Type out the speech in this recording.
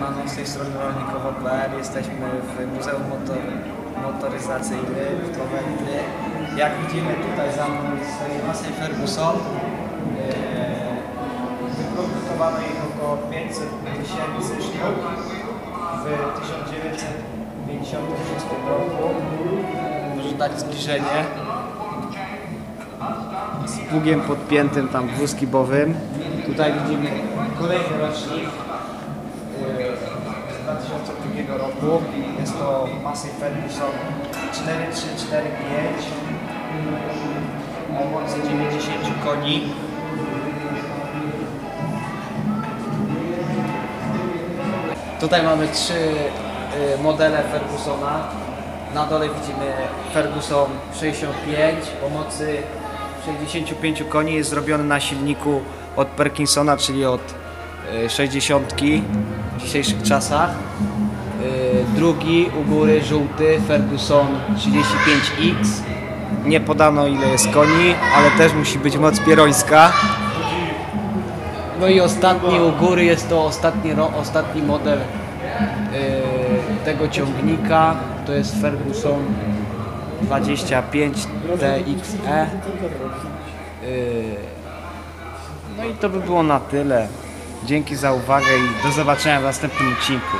Mano, z tej strony rolnikowo.pl jesteśmy w Muzeum Motor, Motoryzacyjnym w Coventry. Jak widzimy tutaj za mną stoi Massey Ferguson. Eee, Wyprodukowano ich około 500 tysięcy sztuk w 1956 roku. Może dać zbliżenie. Z pługiem podpiętym tam wózkibowym. Tutaj widzimy kolejny rocznik z 2002 roku. Jest to Massey Ferguson 4345 o mocy 90 koni. Tutaj mamy trzy y, modele Fergusona. Na dole widzimy Ferguson 65 o mocy 65 koni. Jest zrobiony na silniku od Perkinsona, czyli od y, 60 w dzisiejszych czasach. Y, Drugi u góry żółty Ferguson 35X. Nie podano ile jest koni, ale też musi być moc pierońska. No i ostatni u góry jest to ostatni, ostatni model yy, tego ciągnika. To jest Ferguson 25 TXE. No i to by było na tyle. Dzięki za uwagę i do zobaczenia w następnym odcinku.